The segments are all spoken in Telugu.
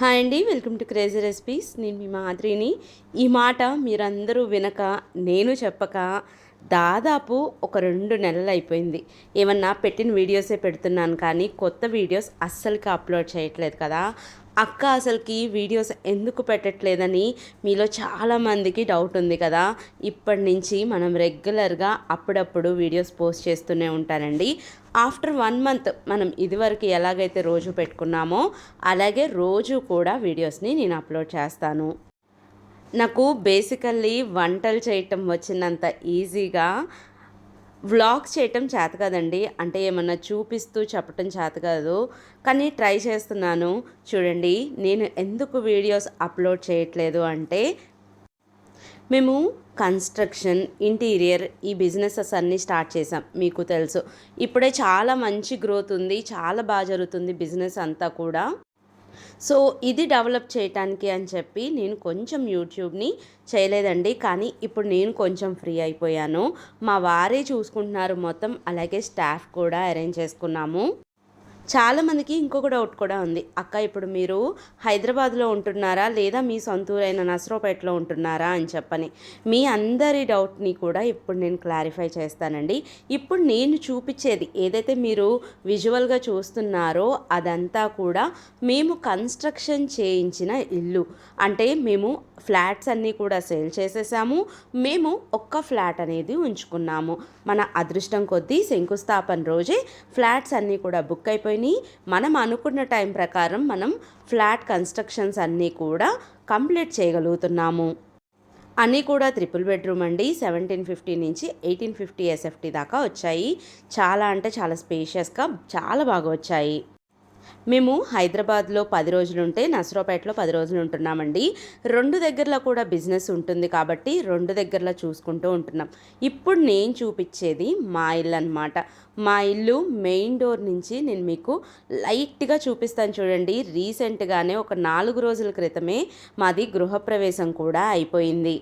హాయ్ అండి వెల్కమ్ టు క్రేజీ రెసిపీస్. నేను మీ మాదిరిని ఈ మాట మీరందరూ వినక నేను చెప్పక దాదాపు ఒక రెండు నెలలు అయిపోయింది. ఏమన్నా పెట్టిన వీడియోసే పెడుతున్నాను కానీ కొత్త వీడియోస్ అస్సలుకి అప్లోడ్ చేయట్లేదు కదా. అక్క అసలుకి వీడియోస్ ఎందుకు పెట్టట్లేదని మీలో చాలామందికి డౌట్ ఉంది కదా. ఇప్పటి నుంచి మనం రెగ్యులర్గా అప్పుడప్పుడు వీడియోస్ పోస్ట్ చేస్తూనే ఉంటానండి. ఆఫ్టర్ వన్ మంత్ మనం ఇదివరకు ఎలాగైతే రోజు పెట్టుకున్నామో అలాగే రోజు కూడా వీడియోస్ని నేను అప్లోడ్ చేస్తాను. నాకు బేసికల్లీ వంటలు చేయటం వచ్చినంత ఈజీగా వ్లాగ్స్ చేయటం చేత కదండి. అంటే ఏమన్నా చూపిస్తూ చెప్పటం చేత కాదు. కానీ ట్రై చేస్తున్నాను. చూడండి నేను ఎందుకు వీడియోస్ అప్లోడ్ చేయట్లేదు అంటే మేము కన్స్ట్రక్షన్ ఇంటీరియర్ ఈ బిజినెసెస్ అన్నీ స్టార్ట్ చేసాం మీకు తెలుసు. ఇప్పుడే చాలా మంచి గ్రోత్ ఉంది. చాలా బాగా జరుగుతుంది బిజినెస్ అంతా కూడా. సో ఇది డెవలప్ చేయటానికి అని చెప్పి నేను కొంచెం యూట్యూబ్ని చేయలేదండి. కానీ ఇప్పుడు నేను కొంచెం ఫ్రీ అయిపోయాను. మా వారే చూసుకుంటున్నారు మొత్తం. అలాగే స్టాఫ్ కూడా అరేంజ్ చేసుకున్నాము. చాలామందికి ఇంకొక డౌట్ కూడా ఉంది. అక్క ఇప్పుడు మీరు హైదరాబాద్లో ఉంటున్నారా? లేదా మీ సొంతూరైన నసరోపేటలో ఉంటున్నారా? అని చెప్పని. మీ అందరి డౌట్ని కూడా ఇప్పుడు నేను క్లారిఫై చేస్తానండి. ఇప్పుడు నేను చూపించేది ఏదైతే మీరు విజువల్గా చూస్తున్నారో అదంతా కూడా మేము కన్స్ట్రక్షన్ చేయించిన ఇల్లు. అంటే మేము ఫ్లాట్స్ అన్నీ కూడా సేల్ చేసేసాము. మేము ఒక్క ఫ్లాట్ అనేది ఉంచుకున్నాము. మన అదృష్టం కొద్దీ శంకుస్థాపన రోజే ఫ్లాట్స్ అన్నీ కూడా బుక్ అయిపోయి అయిపోయినాయి మనం అనుకున్న టైం ప్రకారం మనం ఫ్లాట్ కన్స్ట్రక్షన్స్ అన్నీ కూడా కంప్లీట్ చేయగలుగుతున్నాము. అన్నీ కూడా త్రిపుల్ బెడ్రూమ్ అండి. సెవెంటీన్ ఫిఫ్టీ నుంచి ఎయిటీన్ ఫిఫ్టీ ఎస్ఎఫ్టీ దాకా వచ్చాయి. చాలా అంటే చాలా స్పేషియస్గా చాలా బాగా వచ్చాయి. మేము హైదరాబాద్లో పది రోజులు ఉంటే నసరాపేటలో పది రోజులు ఉంటున్నామండి రెండు దగ్గరలో కూడా బిజినెస్ ఉంటుంది కాబట్టి రెండు దగ్గరలో చూసుకుంటూ ఉంటున్నాం. ఇప్పుడు నేను చూపించేది మా ఇల్లు అనమాట మా ఇల్లు మెయిన్ డోర్ నుంచి నేను మీకు లైట్గా చూపిస్తాను చూడండి. రీసెంట్గానే ఒక నాలుగు రోజుల క్రితమే మాది గృహప్రవేశం కూడా అయిపోయింది.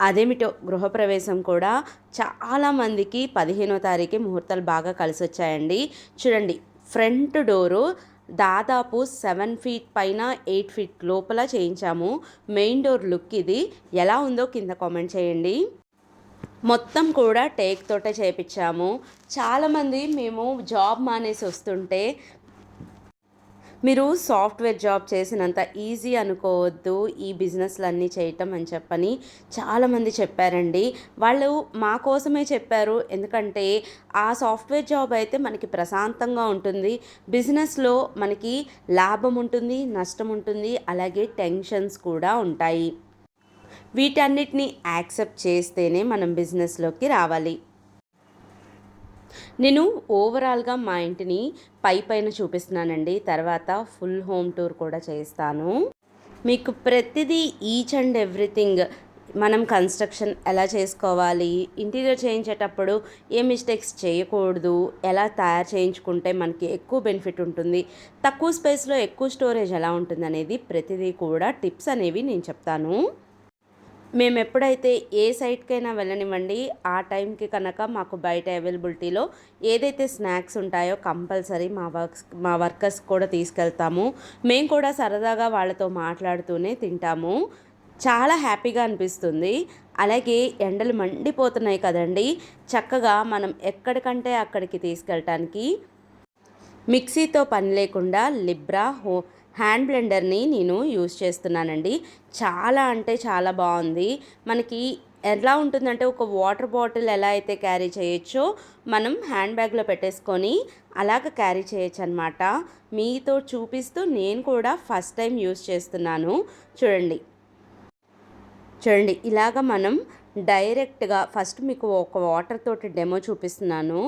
అదేమిటో? గృహప్రవేశం కూడా చాలామందికి పదిహేనో తారీఖు ముహూర్తాలు బాగా కలిసి వచ్చాయండి చూడండి ఫ్రంట్ డోరు దాదాపు సెవెన్ ఫీట్ పైన ఎయిట్ ఫీట్ లోపల చేయించాము. మెయిన్ డోర్ లుక్ ఇది. ఎలా ఉందో కింద కామెంట్ చేయండి. మొత్తం కూడా టేక్ తోటే చేయించాము చాలామంది మేము జాబ్ మానేసి వస్తుంటే మీరు సాఫ్ట్వేర్ జాబ్ చేసినంత ఈజీ అనుకోవద్దు ఈ బిజినెస్లన్నీ చేయటం అని చెప్పని చాలామంది చెప్పారండి. వాళ్ళు మా కోసమే చెప్పారు. ఎందుకంటే ఆ సాఫ్ట్వేర్ జాబ్ అయితే మనకి ప్రశాంతంగా ఉంటుంది. బిజినెస్లో మనకి లాభం ఉంటుంది నష్టం ఉంటుంది అలాగే టెన్షన్స్ కూడా ఉంటాయి. వీటన్నిటిని యాక్సెప్ట్ చేస్తేనే మనం బిజినెస్లోకి రావాలి. నేను ఓవరాల్గా మా ఇంటిని పై పైన చూపిస్తున్నానండి. తర్వాత ఫుల్ హోమ్ టూర్ కూడా చేస్తాను మీకు ప్రతిదీ ఈచ్ అండ్ ఎవ్రీథింగ్ మనం కన్స్ట్రక్షన్ ఎలా చేసుకోవాలి ఇంటీరియర్ చేయించేటప్పుడు ఏ మిస్టేక్స్ చేయకూడదు ఎలా తయారు చేయించుకుంటే మనకి ఎక్కువ బెనిఫిట్ ఉంటుంది తక్కువ స్పేస్లో ఎక్కువ స్టోరేజ్ ఎలా ఉంటుంది అనేది ప్రతిదీ కూడా టిప్స్ అనేవి నేను చెప్తాను. మేము ఎప్పుడైతే ఏ సైట్కైనా వెళ్ళనివ్వండి ఆ టైంకి కనుక మాకు బయట అవైలబిలిటీలో ఏదైతే స్నాక్స్ ఉంటాయో కంపల్సరీ మా వర్క్స్ మా వర్కర్స్ కూడా తీసుకెళ్తాము. మేము కూడా సరదాగా వాళ్ళతో మాట్లాడుతూనే తింటాము. చాలా హ్యాపీగా అనిపిస్తుంది. అలాగే ఎండలు మండిపోతున్నాయి కదండి. చక్కగా మనం ఎక్కడికంటే అక్కడికి తీసుకెళ్ళటానికి మిక్సీతో పని లేకుండా లిబ్రా హో హ్యాండ్ బ్లెండర్ని నేను యూస్ చేస్తున్నానండి. చాలా అంటే చాలా బాగుంది. మనకి ఎలా ఉంటుందంటే ఒక వాటర్ బాటిల్ ఎలా అయితే క్యారీ చేయొచ్చో మనం హ్యాండ్ బ్యాగ్లో పెట్టేసుకొని అలాగ క్యారీ చేయొచ్చు అనమాట మీతో చూపిస్తూ నేను కూడా ఫస్ట్ టైం యూస్ చేస్తున్నాను. చూడండి. చూడండి ఇలాగ మనం డైరెక్ట్గా ఫస్ట్ మీకు ఒక వాటర్ తోటి డెమో చూపిస్తున్నాను.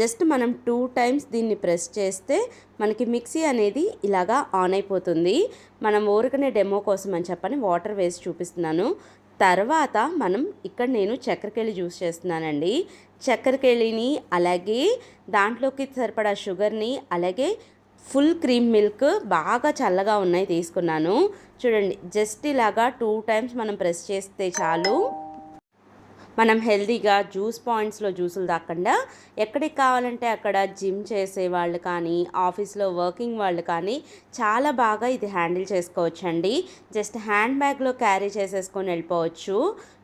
జస్ట్ మనం టూ టైమ్స్ దీన్ని ప్రెస్ చేస్తే మనకి మిక్సీ అనేది ఇలాగా ఆన్ అయిపోతుంది. మనం ఊరికనే డెమో కోసం అని చెప్పని వాటర్ వేసి చూపిస్తున్నాను. తర్వాత మనం ఇక్కడ నేను చక్కెరకేళి జ్యూస్ చేస్తున్నానండి. చక్కెరకేళిని అలాగే దాంట్లోకి సరిపడా షుగర్ని అలాగే ఫుల్ క్రీమ్ మిల్క్ బాగా చల్లగా ఉన్నాయి తీసుకున్నాను. చూడండి జస్ట్ ఇలాగా టూ టైమ్స్ మనం ప్రెస్ చేస్తే చాలు. మనం హెల్తీగా జ్యూస్ పాయింట్స్లో జ్యూసులు తాకుండా ఎక్కడికి కావాలంటే అక్కడ జిమ్ చేసే వాళ్ళు కానీ ఆఫీస్లో వర్కింగ్ వాళ్ళు కానీ చాలా బాగా ఇది హ్యాండిల్ చేసుకోవచ్చండి. జస్ట్ హ్యాండ్ బ్యాగ్లో క్యారీ చేసేసుకొని వెళ్ళిపోవచ్చు.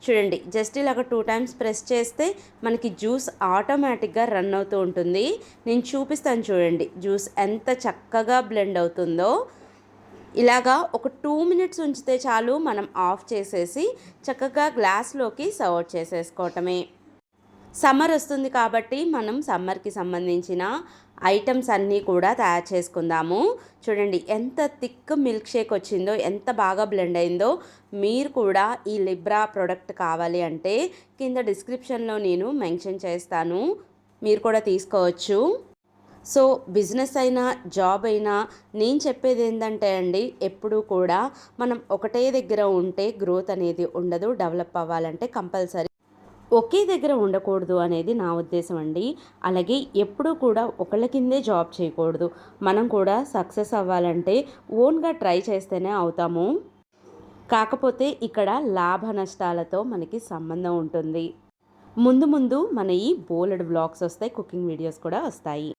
చూడండి జస్ట్ ఇలాగ టూ టైమ్స్ ప్రెస్ చేస్తే మనకి జ్యూస్ ఆటోమేటిక్గా రన్ అవుతూ ఉంటుంది. నేను చూపిస్తాను చూడండి జ్యూస్ ఎంత చక్కగా బ్లెండ్ అవుతుందో. ఇలాగా ఒక టూ మినిట్స్ ఉంచితే చాలు మనం ఆఫ్ చేసేసి చక్కగా గ్లాస్లోకి సర్వ్ చేసేసుకోవటమే. సమ్మర్ వస్తుంది కాబట్టి మనం సమ్మర్కి సంబంధించిన ఐటమ్స్ అన్నీ కూడా తయారు చేసుకుందాము. చూడండి ఎంత థిక్ మిల్క్ షేక్ వచ్చిందో ఎంత బాగా బ్లెండ్ అయిందో మీరు కూడా ఈ లిబ్రా ప్రోడక్ట్ కావాలి అంటే కింద డిస్క్రిప్షన్లో నేను మెన్షన్ చేస్తాను. మీరు కూడా తీసుకోవచ్చు. సో బిజినెస్ అయినా జాబ్ అయినా నేను చెప్పేది ఏంటంటే అండి ఎప్పుడూ కూడా మనం ఒకటే దగ్గర ఉంటే గ్రోత్ అనేది ఉండదు డెవలప్ అవ్వాలంటే కంపల్సరీ. ఒకే దగ్గర ఉండకూడదు అనేది నా ఉద్దేశం అండి. అలాగే ఎప్పుడూ కూడా ఒకళ్ళ కిందే జాబ్ చేయకూడదు. మనం కూడా సక్సెస్ అవ్వాలంటే ఓన్గా ట్రై చేస్తేనే అవుతాము. కాకపోతే ఇక్కడ లాభ నష్టాలతో మనకి సంబంధం ఉంటుంది. ముందు ముందు మన ఈ బోలెడ్ బ్లాగ్స్ వస్తాయి కుకింగ్ వీడియోస్ కూడా వస్తాయి.